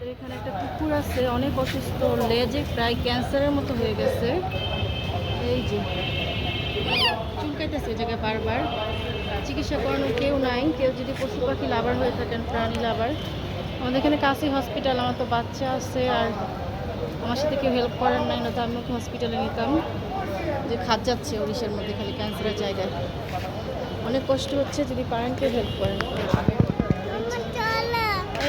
আমাদের এখানে একটা কুকুর আছে অনেক অসুস্থ লেজে প্রায় ক্যান্সারের মতো হয়ে গেছে। এই যে চুলকাইতেছে জায়গায় বারবার। চিকিৎসা করানোর কেউ নাই কেউ যদি পশু পাখি লাভার হয়ে থাকেন প্রাণী লাভার আমাদের এখানে কাছে হসপিটাল আমার তো বাচ্চা আছে আর আমার সাথে কেউ হেল্প করেন নাই না তো আমি ওকে হসপিটালে নিতাম? যে খাত যাচ্ছে ওড়িশার মধ্যে খালি ক্যান্সারের জায়গায়। অনেক কষ্ট হচ্ছে যদি পারেন কেউ হেল্প করেন।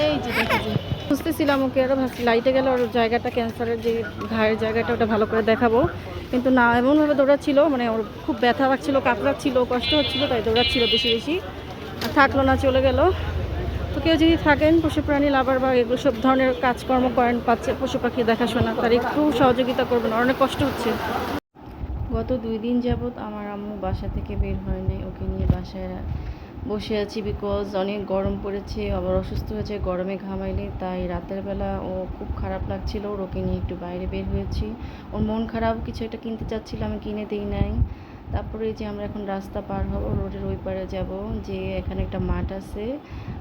এই যে দেখো যে বুঝতেছিলাম ওকে আরও লাইটে গেলে ওর জায়গাটা ক্যান্সারের যে ঘায়ের জায়গাটা ওটা ভালো করে দেখাবো। কিন্তু না, এমনভাবে দৌড়াচ্ছিল মানে ওর খুব ব্যথা লাগছিল কাঁপড়াচ্ছিল কষ্ট হচ্ছিল, তাই দৌড়াচ্ছিল বেশি বেশি। আর থাকল না, চলে গেল। তো কেউ যদি থাকেন পশু প্রাণী লাভার বা এগুলো সব ধরনের কাজকর্ম করেন, পাচ্ছে পশু পাখি দেখাশোনা, তার একটু সহযোগিতা করবেন, অনেক কষ্ট হচ্ছে। গত দুই দিন যাবৎ আমার আম্মু বাসা থেকে বের হয় নাই, ওকে নিয়ে বাসায় বসে আছি বিকজ অনেক গরম পড়েছে, আবার অসুস্থ হয়েছে, গরমে ঘামাইলে তাই রাতের বেলা ও খুব খারাপ লাগছিল, ওকে নিয়ে একটু বাইরে বের হয়েছি। ওর মন খারাপ, কিছু একটা কিনতে চাচ্ছিল আমি কিনে দিই নাই। তারপরে যে আমরা এখন রাস্তা পার হব, রোডের ওই পারে যাব, যে এখানে একটা মাঠ আছে,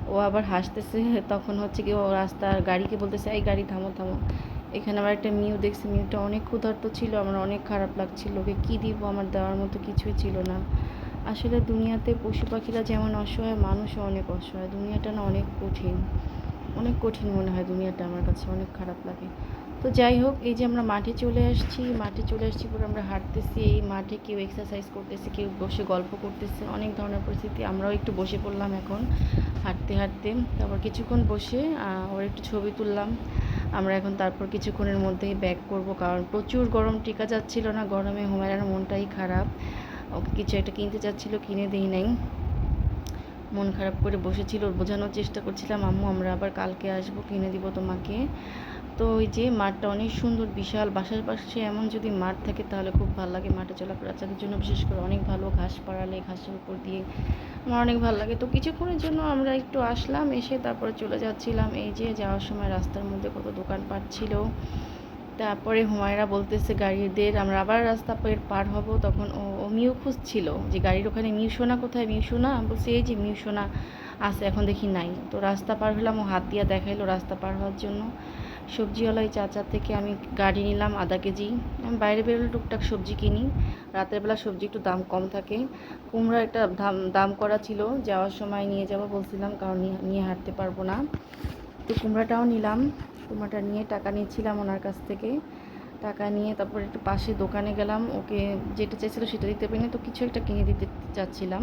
ও আবার হাসতেছে, তখন হচ্ছে কি ও রাস্তার গাড়িকে বলতেছে, এই গাড়ি থামো থামো। এখানে আবার একটা মিউ দেখছি মিউটা অনেক ক্ষুধার্ত ছিল, আমার অনেক খারাপ লাগছিল, ওকে কী দিব, আমার দেওয়ার মতো কিছুই ছিল না। আসলে দুনিয়াতে পশু পাখিরা যেমন অসহায়, মানুষও অনেক অসহায়। দুনিয়াটা না অনেক কঠিন। অনেক কঠিন মনে হয় দুনিয়াটা আমার কাছে, অনেক খারাপ লাগে। তো যাই হোক, এই যে আমরা মাঠে চলে আসছি, মাঠে চলে আসছি পরে আমরা হাঁটতেছি, এই মাঠে কেউ এক্সারসাইজ করতেছে, কেউ বসে গল্প করতেছে, অনেক ধরনের পরিস্থিতি। আমরাও একটু বসে পড়লাম এখন, হাঁটতে হাঁটতে। তারপর কিছুক্ষণ বসে ওর একটু ছবি তুললাম। আমরা এখন তারপর কিছুক্ষণের মধ্যেই ব্যাক করব, কারণ প্রচুর গরম, টিকা যাচ্ছিল না গরমে হুমায়রার মনটাই খারাপ। ওকে কিছু একটা কিনতে চাচ্ছিল, কিনে দিই নাই। মন খারাপ করে বসেছিল, বোঝানোর চেষ্টা করছিলাম, আম্মু, আমরা আবার কালকে আসব, কিনে দিব তোমাকে। তো ওই যে মাঠটা অনেক সুন্দর, বিশাল, বাসার পাশে এমন যদি মাঠ থাকে তাহলে খুব ভালো লাগে মাঠে চলাফেরা বাচ্চাদের জন্য বিশেষ করে অনেক ভালো ঘাস পাড়ালে, ঘাসের উপর দিয়ে আমার অনেক ভালো লাগে। তো কিছুক্ষণের জন্য আমরা একটু আসলাম, এসে তারপরে চলে যাচ্ছিলাম। এই যে যাওয়ার সময় রাস্তার মধ্যে কত দোকান ছিল। তারপরে হুমায়রা বলতেছে, গাড়িদের আমরা আবার রাস্তা পের হব। তখন ও মিউ খুঁজছিল যে গাড়ির ওখানে মিউ সোনা কোথায়? মিউ সোনা আমি বলছি, এই যে মিউ সোনা আছে, এখন দেখি নাই। তো রাস্তা পার হলাম, ও হাত দিয়ে দেখাইলো রাস্তা পার হওয়ার জন্য। সবজিওয়ালাই চাচার থেকে আমি গাড়ি নিলাম আধা কেজি। আমি বাইরে বেরোলে টুকটাক সবজি কিনি। রাতের বেলা সবজি একটু দাম কম থাকে। কুমড়া একটা দাম দাম করা ছিল, যাওয়ার সময় নিয়ে যাব বলছিলাম, কারণ নিয়ে হাঁটতে পারব না। তো কুমড়াটাও নিলাম। কুমড়াটা নিয়ে টাকা নিয়েছিলাম ওনার কাছ থেকে। টাকা নিয়ে তারপর একটু পাশে দোকানে গেলাম। ওকে যেটা চাইছিল সেটা দিতে পারিনি, তো কিছু একটা কিনে দিতে চাচ্ছিলাম।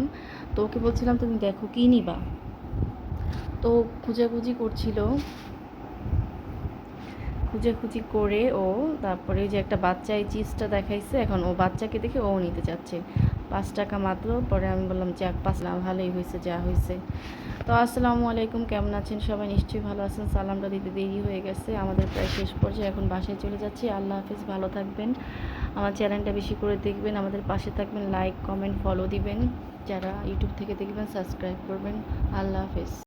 তো ওকে বলছিলাম, তুমি দেখো কী নিবা? তো খুঁজাখুঁজি করছিল। খুঁজাখুঁজি করে ও, তারপরে ওই যে একটা বাচ্চা এই চিজটা দেখাইছে, এখন ও বাচ্চাকে দেখে ও নিতে যাচ্ছে পাঁচ টাকা মাত্র। পরে আমি বললাম, যাক, পাঁচ না ভালোই হয়েছে, যা হয়েছে। তো আসসালামু আলাইকুম, কেমন আছেন সবাই? নিশ্চয়ই ভালো আছেন। সালামটা দিতে দেরি হয়ে গেছে। আমাদের প্রায় শেষ পর্যায়ে এখন বাসায় চলে যাচ্ছি। আল্লাহ হাফিজ, ভালো থাকবেন। আমার চ্যানেলটা বেশি করে দেখবেন, আমাদের পাশে থাকবেন, লাইক, কমেন্ট, ফলো দিবেন। যারা ইউটিউব থেকে দেখবেন, সাবস্ক্রাইব করবেন। আল্লাহ হাফিজ।